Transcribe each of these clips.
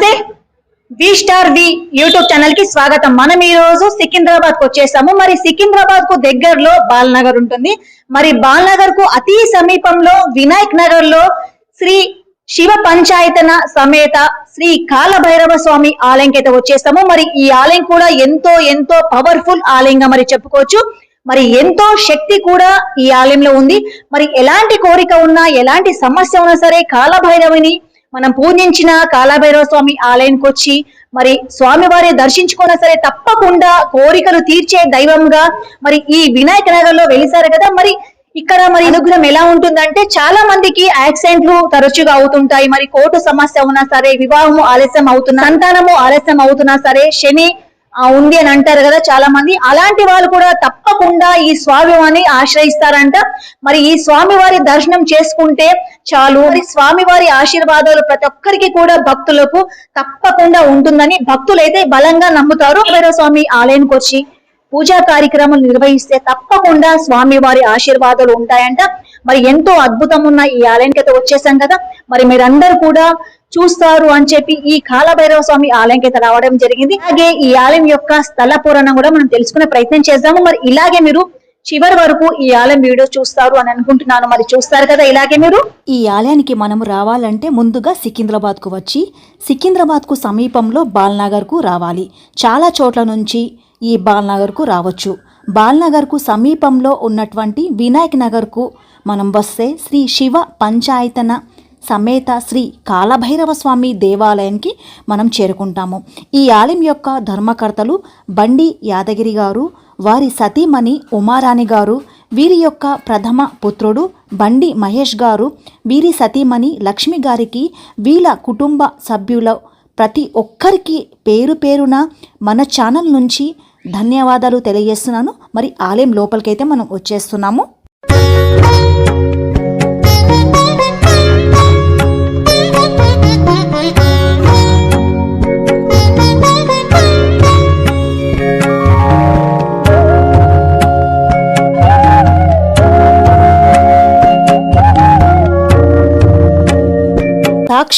నమస్తే. V star V YouTube ఛానల్కి స్వాగతం. మనం ఈ రోజు సికింద్రాబాద్కు వచ్చేసాము. మరి సికింద్రాబాద్కు దగ్గరలో బాల్నగర్ ఉంటుంది. మరి బాల్నగర్కు అతి సమీపంలో వినాయక్ నగర్లో శ్రీ శివ పంచాయతన సమేత శ్రీ కాలభైరవ స్వామి ఆలయంకి అయితే వచ్చేస్తాము మరి ఈ ఆలయం కూడా ఎంతో ఎంతో పవర్ఫుల్ ఆలయంగా మరి చెప్పుకోవచ్చు. మరి ఎంతో శక్తి కూడా ఈ ఆలయంలో ఉంది. మరి ఎలాంటి కోరిక ఉన్నా ఎలాంటి సమస్య ఉన్నా సరే కాలభైరవిని మనం పూజించిన కాలభైరవ స్వామి ఆలయానికి వచ్చి మరి స్వామివారి దర్శించుకున్నా సరే తప్పకుండా కోరికలు తీర్చే దైవంగా మరి ఈ వినాయక నగర్లో వెలిసారు కదా. మరి ఇక్కడ మరి అనుగ్రహం ఎలా ఉంటుందంటే చాలా మందికి యాక్సిడెంట్లు తరచుగా అవుతుంటాయి. మరి కోర్టు సమస్య ఉన్నా సరే వివాహము ఆలస్యం అవుతున్నా సంతానము ఆలస్యం అవుతున్నా సరే శని ఉంది అని అంటారు కదా చాలా మంది అలాంటి వాళ్ళు కూడా తప్పకుండా ఈ స్వామివారిని ఆశ్రయిస్తారంట. మరి ఈ స్వామివారి దర్శనం చేసుకుంటే చాలు. మరి స్వామివారి ఆశీర్వాదాలు ప్రతి ఒక్కరికి కూడా భక్తులకు తప్పకుండా ఉంటుందని భక్తులైతే బలంగా నమ్ముతారు. భైరవ స్వామి ఆలయానికి వచ్చి పూజా కార్యక్రమాలు నిర్వహిస్తే తప్పకుండా స్వామివారి ఆశీర్వాదాలు ఉంటాయంట. మరి ఎంతో అద్భుతం ఉన్న ఈ ఆలయానికి అయితే వచ్చేసాం కదా. మరి మీరందరూ కూడా చూస్తారు అని చెప్పి ఈ కాలభైరవ స్వామి ఆలయంకి అయితే రావడం జరిగింది. అలాగే ఈ ఆలయం యొక్క స్థల పురాణం కూడా మనం తెలుసుకునే ప్రయత్నం చేద్దాము. మరి ఇలాగే మీరు చివరి వరకు ఈ ఆలయం వీడియో చూస్తారు అని అనుకుంటున్నాను. మరి చూస్తారు కదా ఇలాగే మీరు? ఈ ఆలయానికి మనము రావాలంటే ముందుగా సికింద్రాబాద్కు వచ్చి సికింద్రాబాద్కు సమీపంలో బాల్నగర్కు రావాలి. చాలా చోట్ల నుంచి ఈ బాల్నగర్కు రావచ్చు. బాల్నగర్కు సమీపంలో ఉన్నటువంటి వినాయక్ నగర్కు మనం వస్తే శ్రీ శివ పంచాయతన సమేత శ్రీ కాలభైరవ స్వామి దేవాలయానికి మనం చేరుకుంటాము. ఈ ఆలయం యొక్క ధర్మకర్తలు బండి యాదగిరి గారు వారి సతీమణి ఉమారాణి గారు వీరి యొక్క ప్రథమ పుత్రుడు బండి మహేష్ గారు వీరి సతీమణి లక్ష్మి గారికి వీళ్ళ కుటుంబ సభ్యుల ప్రతి ఒక్కరికి పేరు పేరున మన ఛానల్ నుంచి ధన్యవాదాలు తెలియజేస్తున్నాను. మరి ఆలయం లోపలికైతే మనం వచ్చేస్తున్నాము.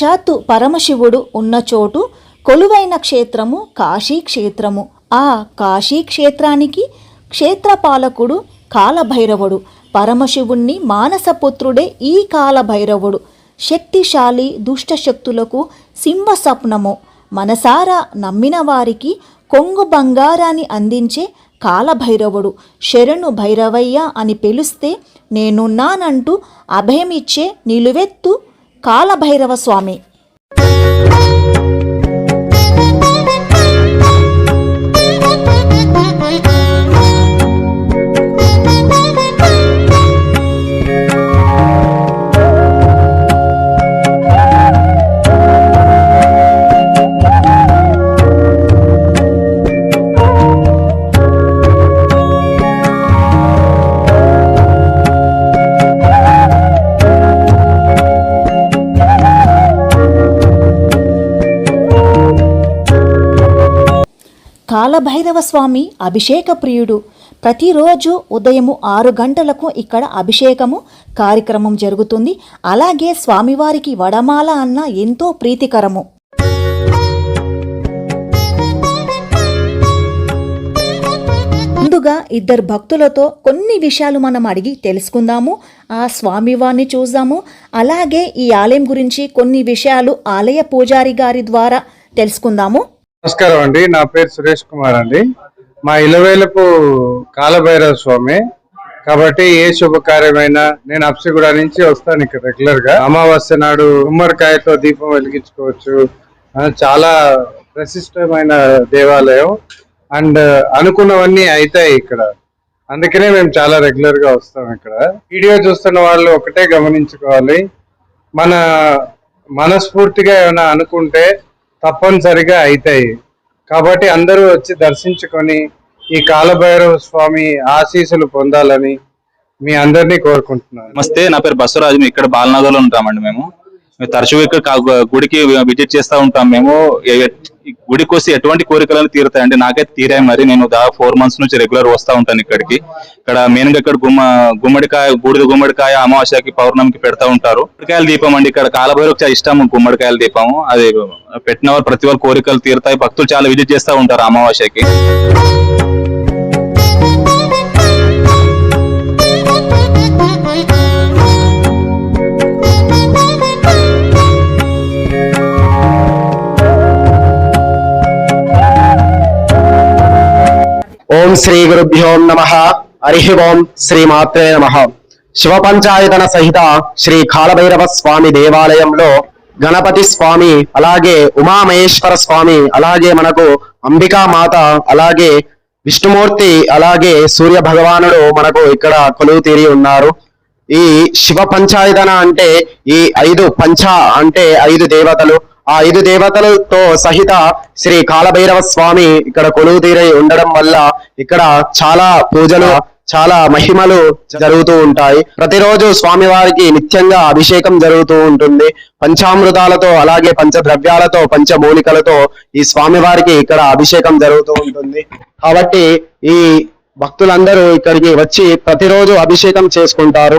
సాక్షాత్తు పరమశివుడు ఉన్న చోటు కొలువైన క్షేత్రము కాశీ క్షేత్రము. ఆ కాశీ క్షేత్రానికి క్షేత్రపాలకుడు కాలభైరవుడు. పరమశివుణ్ణి మానసపుత్రుడే ఈ కాలభైరవుడు. శక్తిశాలి దుష్ట శక్తులకు సింహ స్వప్నము. మనసారా నమ్మిన వారికి కొంగు బంగారాన్ని అందించే కాలభైరవుడు. శరణు భైరవయ్య అని పిలిస్తే నేనున్నానంటూ అభయమిచ్చే నిలువెత్తు కాలభైరవ స్వామి. కాలభైరవ స్వామి అభిషేక ప్రియుడు ప్రతిరోజు ఉదయము ఆరు గంటలకు ఇక్కడ అభిషేకము కార్యక్రమం జరుగుతుంది. అలాగే స్వామివారికి వడమాల అన్న ఎంతో ప్రీతికరము. ముందుగా ఇద్దరు భక్తులతో కొన్ని విషయాలు మనం అడిగి తెలుసుకుందాము. ఆ స్వామివారిని చూద్దాము. అలాగే ఈ ఆలయం గురించి కొన్ని విషయాలు ఆలయ పూజారి గారి ద్వారా తెలుసుకుందాము. నమస్కారం అండి. నా పేరు సురేష్ కుమార్ అండి. మా ఇలవేలపు కాలభైరవ స్వామి. కాబట్టి ఏ శుభకార్యమైనా నేను అప్సిగూడ నుంచి వస్తాను ఇక్కడ రెగ్యులర్గా. అమావాస్య నాడు ఉమ్మడికాయతో దీపం వెలిగించుకోవచ్చు. చాలా ప్రసిష్టమైన దేవాలయం. అండ్ అనుకున్నవన్నీ అవుతాయి ఇక్కడ. అందుకనే మేము చాలా రెగ్యులర్గా వస్తాం ఇక్కడ. వీడియో చూస్తున్న వాళ్ళు ఒకటే గమనించుకోవాలి. మన మనస్ఫూర్తిగా ఏమైనా అనుకుంటే తప్పనిసరిగా అవుతాయి కాబట్టి అందరూ వచ్చి దర్శించుకొని ఈ కాలభైరవ స్వామి ఆశీస్సులు పొందాలని మీ అందరినీ కోరుకుంటున్నాను. నమస్తే నా పేరు బసవరాజు. మేము ఇక్కడ బాలనగర్లో ఉంటామండి మేము. తరచుగా ఇక్కడ గుడికి విజిట్ చేస్తూ ఉంటాం మేము. గుడికి వస్తే ఎటువంటి కోరికలను తీరుతాయండి? నాకైతే తీరాయి మరి. నేను దాదాపు ఫోర్ మంత్స్ నుంచి రెగ్యులర్ వస్తా ఉంటాను ఇక్కడికి. ఇక్కడ మెయిన్గా ఇక్కడ గుమ్మ గుమ్మడికాయ బూడిద గుమ్మడికాయ అమావాస్యకి పౌర్ణమికి పెడతా ఉంటారు. గుమ్మడికాయల దీపం అండి. ఇక్కడ కాలభైరవకి ఇష్టం గుమ్మడికాయల దీపం. అది పెట్టిన వారు ప్రతి వాళ్ళ కోరికలు తీరుతాయి. భక్తులు చాలా విజిట్ చేస్తూ ఉంటారు అమావాస్యకి. ఓం శ్రీ గురుభ్యో నమ. హరి ఓం శ్రీ మాత్రే నమ. శివ పంచాయతన సహిత శ్రీ కాలభైరవ స్వామి దేవాలయంలో గణపతి స్వామి అలాగే ఉమామహేశ్వర స్వామి అలాగే మనకు అంబికా మాత అలాగే విష్ణుమూర్తి అలాగే సూర్య భగవానుడు మనకు ఇక్కడ కొలువు తీరి ఉన్నారు. ఈ శివ పంచాయతన అంటే ఈ ఐదు పంచ అంటే ఐదు దేవతలు. ఆ ఐదు దేవతలతో సహిత శ్రీ కాలభైరవ స్వామి ఇక్కడ కొలువు తీరై ఉండడం వల్ల ఇక్కడ చాలా పూజలు చాలా మహిమలు జరుగుతూ ఉంటాయి. ప్రతిరోజు స్వామివారికి నిత్యంగా అభిషేకం జరుగుతూ ఉంటుంది. పంచామృతాలతో అలాగే పంచద్రవ్యాలతో పంచమూలికలతో ఈ స్వామివారికి ఇక్కడ అభిషేకం జరుగుతూ ఉంటుంది. కాబట్టి ఈ భక్తులందరూ ఇక్కడికి వచ్చి ప్రతిరోజు అభిషేకం చేసుకుంటారు.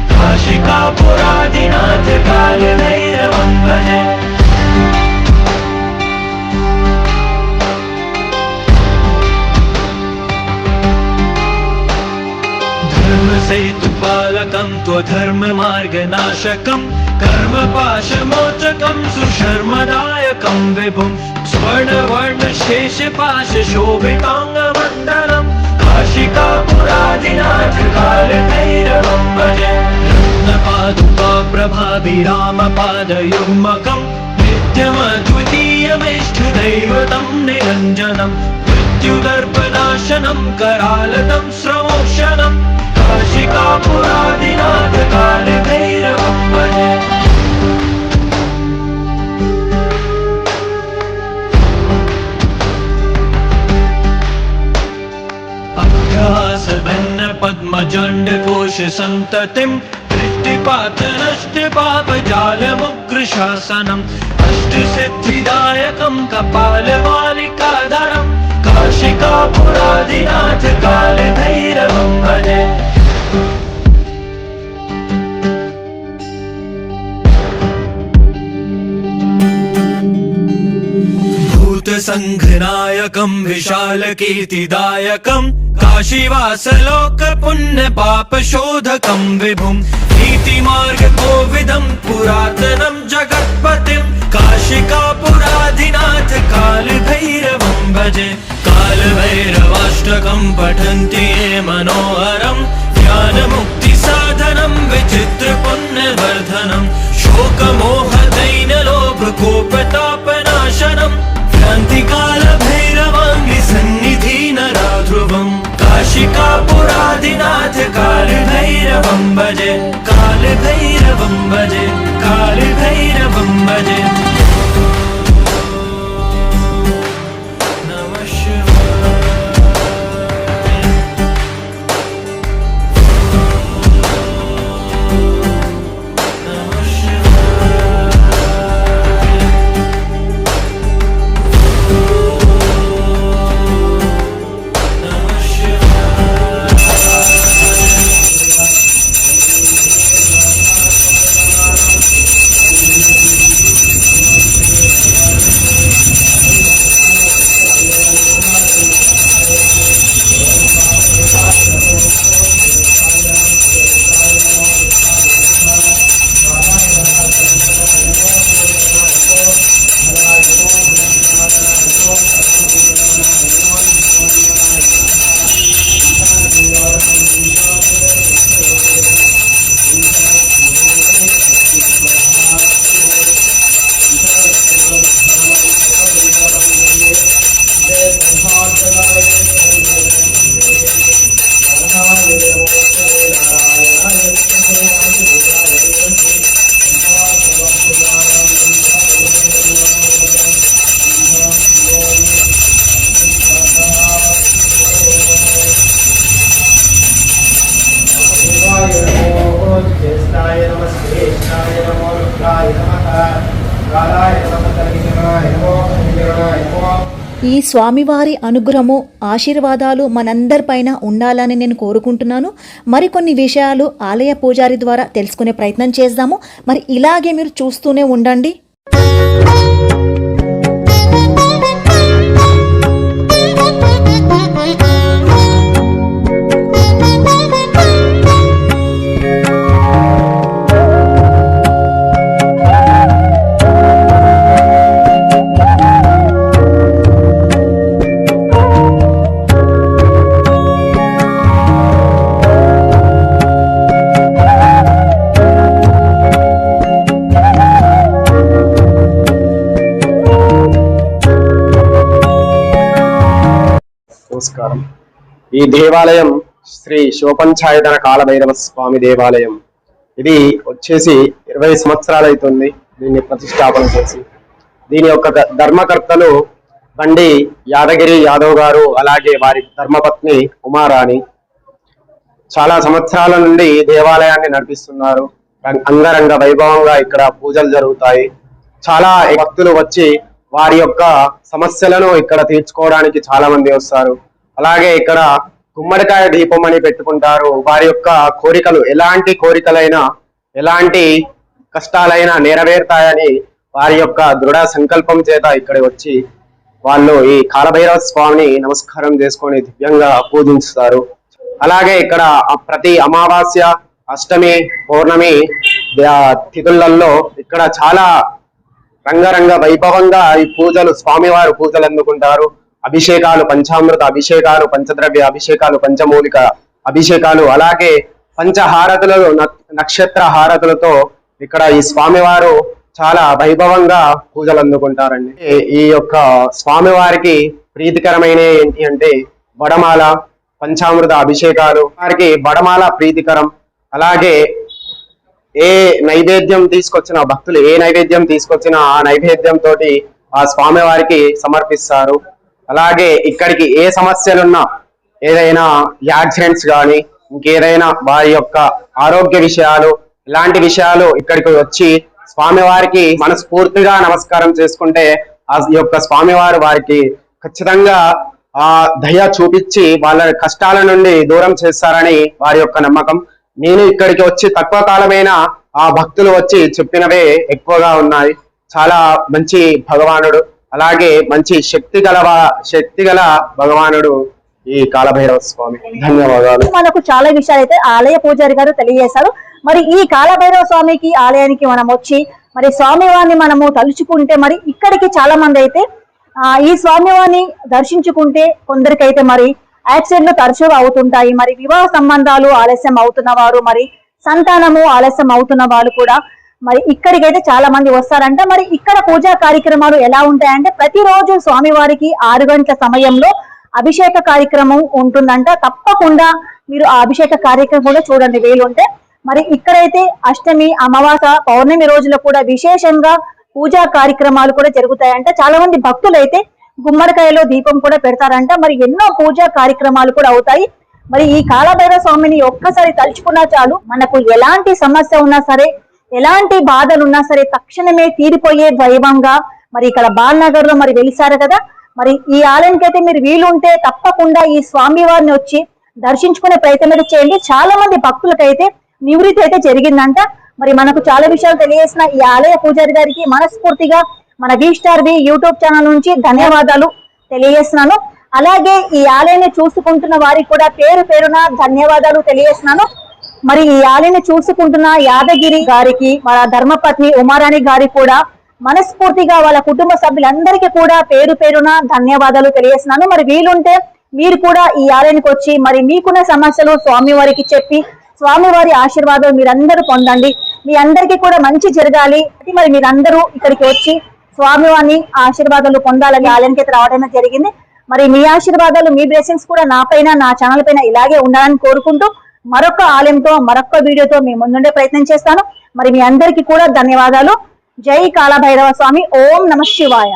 शिकापुरादिनाथ काल नैरवं वेतुपालकं त्वधर्म मार्गनाशकं कर्मपाशमोचकं सुशर्मदायकं विभुं स्वर्णवर्णशेषपाशोभिताङ्गमन्दरं काशिकापुरादिनाथ काल नैरवं वरे प्रभाभि रामपादयुम्मकम् नित्यमद्वितीयमेष्ठुदैवतम् निरञ्जनम् मृत्युदर्पदाशनम् करालतम् श्रवोशनम् अभ्यासभन्नपद्मचण्डकोशसन्ततिम् अष्टपातनष्टपापजालमुग्रशासनम् अष्टसिद्धिदायकं कपालबालिकाधरं काशिकापुरादिनाथ कालभैरवं भजे। भूतसङ्घना विशालीर्तियक काशीवास लोक पुण्य पाप शोधकम विभु। नीति मार्ग विशालकीर्तिदायकं पुरातनम विभुं काशी का पुराधिनाथ काल भैरव भजे। काल भैरवाष्टकम पठंती मनोहरम। भैरवं भजे कालभैरवं भजे कालभैरवं भजे ఈ స్వామివారి అనుగ్రహము ఆశీర్వాదాలు మనందరిపైన ఉండాలని నేను కోరుకుంటున్నాను. మరికొన్ని విషయాలు ఆలయ పూజారి ద్వారా తెలుసుకునే ప్రయత్నం చేద్దాము. మరి ఇలాగే మీరు చూస్తూనే ఉండండి. ఈ దేవాలయం శ్రీ శివపంచాయతన కాలభైరవ స్వామి దేవాలయం. ఇది వచ్చేసి ఇరవై సంవత్సరాలు అవుతుంది దీన్ని ప్రతిష్టాపన చేసి. దీని యొక్క ధర్మకర్తలు బండి యాదగిరి యాదవ్ గారు అలాగే వారి ధర్మపత్ని ఉమారాణి చాలా సంవత్సరాల నుండి ఈ దేవాలయాన్ని నడిపిస్తున్నారు. అంగరంగ వైభవంగా ఇక్కడ పూజలు జరుగుతాయి. చాలా భక్తులు వచ్చి వారి యొక్క సమస్యలను ఇక్కడ తీర్చుకోవడానికి చాలా మంది వస్తారు. అలాగే ఇక్కడ గుమ్మడికాయ దీపం అని పెట్టుకుంటారు. వారి యొక్క కోరికలు ఎలాంటి కోరికలైనా ఎలాంటి కష్టాలైనా నెరవేరుతాయని వారి యొక్క దృఢ సంకల్పం చేత ఇక్కడ వచ్చి వాళ్ళు ఈ కాలభైరవ స్వామిని నమస్కారం చేసుకొని దివ్యంగా పూజిస్తారు అలాగే ఇక్కడ ప్రతి అమావాస్య అష్టమి పౌర్ణమి తిథులలో ఇక్కడ చాలా రంగరంగ వైభవంగా ఈ పూజలు స్వామివారు పూజలు అందుకుంటారు. అభిషేకాలు పంచామృత అభిషేకాలు పంచద్రవ్య అభిషేకాలు పంచమూలిక అభిషేకాలు అలాగే పంచహారతులలో న- నక్షత్ర హారతులతో ఇక్కడ ఈ స్వామివారు చాలా వైభవంగా పూజలు అందుకుంటారండి ఈ- యొక్క స్వామివారికి ప్రీతికరమైన ఏంటి అంటే వడమాల పంచామృత అభిషేకాలు వారికి వడమాల ప్రీతికరం అలాగే ఏ నైవేద్యం తీసుకొచ్చిన భక్తులు ఏ నైవేద్యం తీసుకొచ్చినా ఆ నైవేద్యం తోటి ఆ స్వామివారికి సమర్పిస్తారు. అలాగే ఇక్కడికి ఏ సమస్యలున్నా ఏదైనా యాక్సిడెంట్స్ కానీ ఇంకేదైనా వారి యొక్క ఆరోగ్య విషయాలు ఇలాంటి విషయాలు ఇక్కడికి వచ్చి స్వామివారికి మనస్ఫూర్తిగా నమస్కారం చేసుకుంటే ఆ యొక్క స్వామివారు వారికి ఖచ్చితంగా ఆ దయ చూపించి వాళ్ళ కష్టాల నుండి దూరం చేస్తారని వారి యొక్క నమ్మకం. నేను ఇక్కడికి వచ్చి తక్కువ కాలమైన ఆ భక్తులు వచ్చి చెప్పినవే ఎక్కువగా ఉన్నాయి. చాలా మంచి భగవానుడు. అలాగే మంచి శక్తి గల శక్తి గల భగవానుడు ఈ కాలభైరవ స్వామి. ధన్యవాదాలు. మనకు చాలా విషయాలు అయితే ఆలయ పూజారి గారు తెలియజేశారు. మరి ఈ కాలభైరవ స్వామికి ఆలయానికి మనం వచ్చి మరి స్వామివారిని మనము తలుచుకుంటే మరి ఇక్కడికి చాలా మంది అయితే ఈ స్వామివారిని దర్శించుకుంటే కొందరికైతే మరి యాక్సిడెంట్లు తరచుగా అవుతుంటాయి. మరి వివాహ సంబంధాలు ఆలస్యం అవుతున్న వారు మరి సంతానము ఆలస్యం అవుతున్న వాళ్ళు కూడా మరి ఇక్కడికైతే చాలా మంది వస్తారంట. మరి ఇక్కడ పూజా కార్యక్రమాలు ఎలా ఉంటాయంటే ప్రతిరోజు స్వామివారికి ఆరు గంటల సమయంలో అభిషేక కార్యక్రమం ఉంటుందంట. తప్పకుండా మీరు ఆ అభిషేక కార్యక్రమం కూడా చూడండి వీలుంటే మరి ఇక్కడైతే అష్టమి అమావాస పౌర్ణమి రోజుల్లో కూడా విశేషంగా పూజా కార్యక్రమాలు కూడా జరుగుతాయంట. చాలా మంది భక్తులు అయితే గుమ్మడికాయలో దీపం కూడా పెడతారంట. మరి ఎన్నో పూజా కార్యక్రమాలు కూడా అవుతాయి. మరి ఈ కాలభైరవ స్వామిని ఒక్కసారి తలుచుకున్నా చాలు మనకు ఎలాంటి సమస్య ఉన్నా సరే ఎలాంటి బాధలు ఉన్నా సరే తక్షణమే తీరిపోయే వైభవంగా మరి ఇక్కడ బాలనగర్లో మరి వెలిసారు కదా. మరి ఈ ఆలయానికి అయితే మీరు వీలుంటే తప్పకుండా ఈ స్వామి వారిని వచ్చి దర్శించుకునే ప్రయత్నం అయితే చేయండి. చాలా మంది భక్తులకైతే నివృత్తి అయితే జరిగిందంట. మరి మనకు చాలా విషయాలు తెలియజేసిన ఈ ఆలయ పూజారి గారికి మనస్ఫూర్తిగా మన V star V YouTube channel నుంచి ధన్యవాదాలు తెలియజేస్తున్నాను. అలాగే ఈ ఆలయాన్ని చూసుకుంటున్న వారికి కూడా పేరు పేరున ధన్యవాదాలు తెలియజేస్తున్నాను. మరి ఈ ఆలయాన్ని చూసుకుంటున్న యాదగిరి గారికి మన ధర్మపత్ని ఉమారాణి గారి కూడా మనస్ఫూర్తిగా వాళ్ళ కుటుంబ సభ్యులందరికీ కూడా పేరు పేరున ధన్యవాదాలు తెలియజేస్తున్నాను. మరి వీలుంటే మీరు కూడా ఈ ఆలయానికి వచ్చి మరి మీకున్న సమస్యలు స్వామి వారికి చెప్పి స్వామివారి ఆశీర్వాదం మీరందరూ పొందండి. మీ అందరికీ కూడా మంచి జరగాలి. మరి మీరందరూ ఇక్కడికి వచ్చి స్వామివారిని ఆశీర్వాదాలు పొందాలని ఆలయానికి రావడం జరిగింది. మరి మీ ఆశీర్వాదాలు మీ బ్లెస్సింగ్స్ కూడా నా పైన నా ఛానల్ పైన ఇలాగే ఉండాలని కోరుకుంటూ మరొక ఆలయంతో మరొక వీడియోతో మీ ముందుండే ప్రయత్నం చేస్తాను. మరి మీ అందరికీ కూడా ధన్యవాదాలు. జై కాళభైరవ స్వామి. ఓం నమ శివాయ.